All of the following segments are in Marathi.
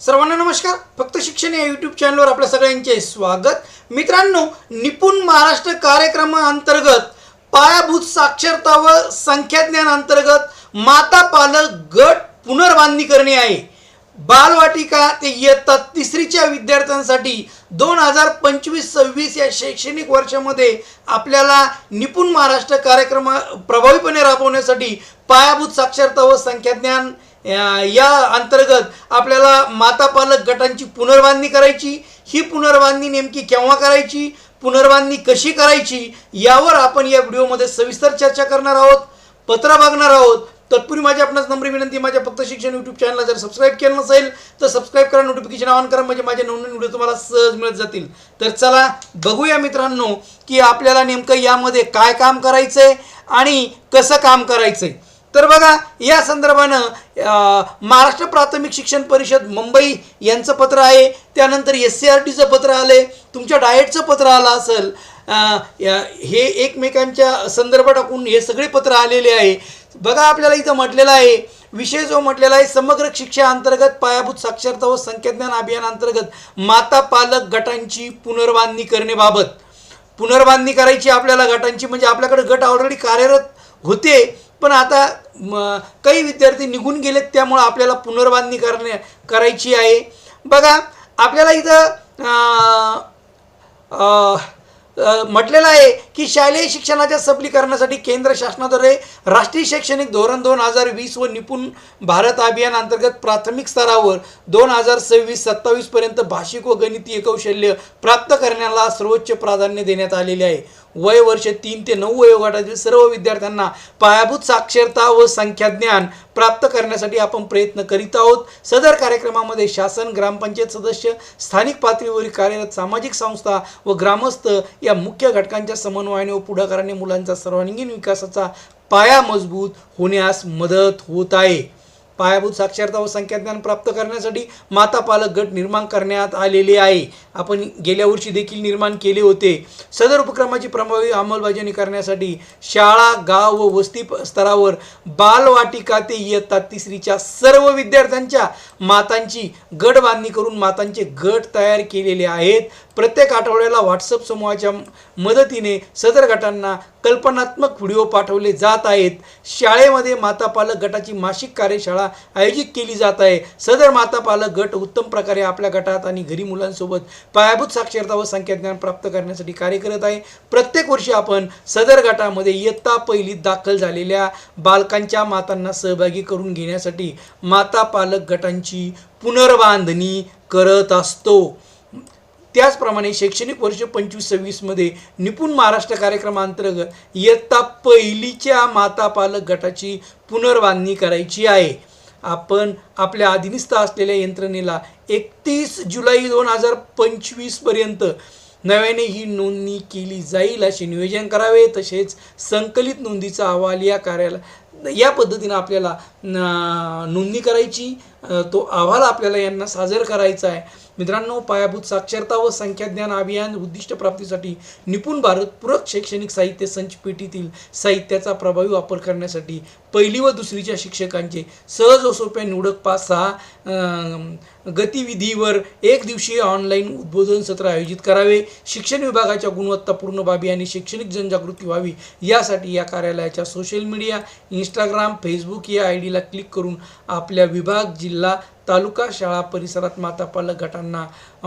सर्वांना नमस्कार. फक्त शिक्षण या यूट्यूब चॅनलवर आपल्या सगळ्यांचे स्वागत. मित्रांनो निपुण महाराष्ट्र कार्यक्रमाअंतर्गत पायाभूत साक्षरता व संख्याज्ञान अंतर्गत माता पालक गट पुनर्बांधणी करणे आहे. बालवाटिका ते इयत्ता तिसरीच्या विद्यार्थ्यांसाठी दोन हजार पंचवीस सव्वीस या शैक्षणिक वर्षामध्ये आपल्याला निपुण महाराष्ट्र कार्यक्रम प्रभावीपणे राबवण्यासाठी पायाभूत साक्षरता व संख्याज्ञान या या अंतर्गत आपल्याला माता पालक गटांची पुनर्बांधणी करायची. ही पुनर्बांधणी नेमकी केव्हा करायची? पुनर्बांधणी कशी करायची? यावर आपण या व्हिडिओमध्ये सविस्तर चर्चा करणार आहोत. पत्र मागणार आहोत. तत्पूर्वी माझी आपणास नम्र विनंती माझ्या फक्त शिक्षण यूट्यूब चॅनलला जर सबस्क्राईब केलं नसेल तर सबस्क्राईब करा नोटिफिकेशन ऑन करा म्हणजे माझे नवनवीन व्हिडिओ तुम्हाला सहज मिळत जातील. तर चला बघूया मित्रांनो की आपल्याला नेमकं यामध्ये काय काम करायचंय आणि कसं काम करायचंय. तर बघा या संदर्भानं महाराष्ट्र प्राथमिक शिक्षण परिषद मुंबई यांचं पत्र आहे त्यानंतर एस सी आर टीचं पत्र आलंय तुमच्या डाएटचं पत्र आलं असेल हे एकमेकांच्या संदर्भ टाकून हे सगळे पत्र आलेले आहे. बघा आपल्याला इथं म्हटलेलं आहे विषय जो म्हटलेला आहे समग्र शिक्षा अंतर्गत पायाभूत साक्षरता व संख्याज्ञान अभियान अंतर्गत माता पालक गटांची पुनर्बांधणी करण्याबाबत पुनर्बांधणी करायची आपल्याला गटांची म्हणजे आपल्याकडे गट ऑलरेडी कार्यरत होते पण आता काही विद्यार्थी निघून गेलेत त्यामुळं आपल्याला पुनर्बांधणी करणे करायची आहे. बघा आपल्याला इथं म्हटलेलं आहे की शालेय शिक्षणाच्या सबलीकरणासाठी केंद्र शासनाद्वारे राष्ट्रीय शैक्षणिक धोरण दोन हजार वीस व निपुण भारत अभियान अंतर्गत प्राथमिक स्तरावर दोन हजार सव्वीस सत्तावीसपर्यंत भाषिक व गणितीय कौशल्य प्राप्त करण्याला सर्वोच्च प्राधान्य देण्यात आलेले आहे. वय वर्ष तीन ते नऊ वयोगटातील सर्व विद्यार्थ्यांना पायाभूत साक्षरता व संख्याज्ञान प्राप्त करण्यासाठी आपण प्रयत्न करीत आहोत. सदर कार्यक्रमामध्ये शासन ग्रामपंचायत सदस्य स्थानिक पातळीवरील कार्यरत सामाजिक संस्था व ग्रामस्थ या मुख्य घटकांच्या समन्वयाने व पुढाकाराने मुलांचा सर्वांगीण विकासाचा पाया मजबूत होण्यास मदत होत आहे. पायाभूत साक्षरता व संख्याज्ञान प्राप्त करण्यासाठी माता पालक गट निर्माण करण्यात आलेले आहे. आपण गेल्या वर्षी देखील निर्माण केले होते. सदर उपक्रमाची प्रभावी अंमलबजावणी करण्यासाठी शाळा गाव व वस्ती प- स्तरावर बालवाटिका ते इयत्ता तिसरीच्या सर्व विद्यार्थ्यांच्या मातांची गट बांधणी करून मातांचे गट तयार केलेले आहेत. प्रत्येक आठवड्याला व्हॉट्सअप समूहाच्या मदतीने सदर गटांना कल्पनात्मक व्हिडिओ पाठवले जात आहेत. शाळेमध्ये माता पालक गटाची मासिक कार्यशाळा आयोजित केली जात आहे. सदर माता पालक गट उत्तम प्रकारे आपल्या गटात आणि घरी मुलांसोबत पायाभूत साक्षरता व संख्याज्ञान प्राप्त करण्यासाठी कार्य करत आहे. प्रत्येक वर्षी आपण सदर गटामध्ये इयत्ता पहिलीत दाखल झालेल्या बालकांच्या मातांना सहभागी करून घेण्यासाठी माता पालक गटांची पुनर्बांधणी करत असतो. त्याचप्रमाणे शैक्षणिक वर्ष पंचवीस सव्वीसमध्ये निपुण महाराष्ट्र कार्यक्रमांतर्गत इयत्ता पहिलीच्या माता पालक गटाची पुनर्बांधणी करायची आहे. आपण आपल्या अधीनस्थ असलेल्या यंत्रणेला एकतीस जुलै दोन हजार पंचवीसपर्यंत नव्याने ही नोंदणी केली जाईल असे नियोजन करावे तसेच संकलित नोंदीचा अहवाल या कार्याला या पद्धतीनं आपल्याला नोंदणी करायची तो अहवाल आपल्याला यांना सादर करायचा आहे. मित्रांनो पायाभूत साक्षरता व संख्याज्ञान अभियान उद्दिष्ट प्राप्तीसाठी निपुण भारत पूरक शैक्षणिक साहित्य संच पेटीतील साहित्याचा प्रभावी वापर करण्यासाठी पहिली व दुसरीच्या शिक्षकांचे सहज व सोप्या निवडक पाच सहा गतिविधीवर एक दिवसीय ऑनलाईन उद्बोधन सत्र आयोजित करावे. शिक्षण विभागाच्या गुणवत्तापूर्ण बाबी आणि शैक्षणिक जनजागृती व्हावी यासाठी या कार्यालयाच्या सोशल मीडिया इंस्टाग्राम फेसबुक या आय डीला क्लिक करून आपल्या विभाग जिल्हा तालुका शाळा परिसरात माता पालक गटांना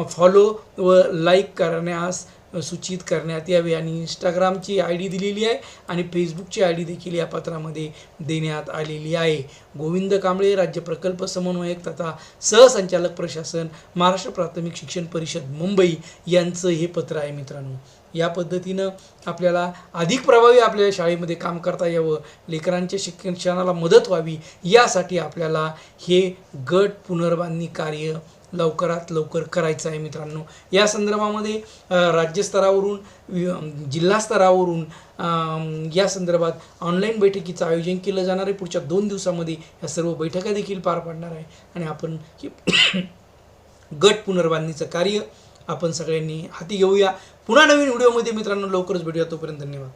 फॉलो व लाईक करण्यास सूचित करण्यात यावे. आणि इंस्टाग्रामची आय डी दिलेली आहे आणि फेसबुकची आय डी देखील या पत्रामध्ये देण्यात आलेली आहे. गोविंद कांबळे राज्य प्रकल्प समन्वयक तथा सहसंचालक प्रशासन महाराष्ट्र प्राथमिक शिक्षण परिषद मुंबई यांचं हे पत्र आहे मित्रांनो. या पद्धतीनं आपल्याला अधिक प्रभावी आपल्या शाळेमध्ये काम करता यावं लेकरांच्या शिक्षणाला मदत व्हावी यासाठी आपल्याला हे गट पुनर्बांधणी कार्य लवकरात लवकर करायचं आहे मित्रांनो. या संदर्भामध्ये राज्यस्तरावरून जिल्हास्तरावरून जिल्हा स्तरावरून या संदर्भात ऑनलाईन बैठकीचं आयोजन केलं जाणार आहे. पुढच्या दोन दिवसामध्ये या सर्व बैठका देखील पार पडणार आहे. आणि आपण हे गट पुनर्बांधणीचं कार्य आपण सगळ्यांनी हाती घेऊया. पुन्हा नवीन व्हिडिओमध्ये मित्रांनो लवकरच भेटूया. तोपर्यंत धन्यवाद.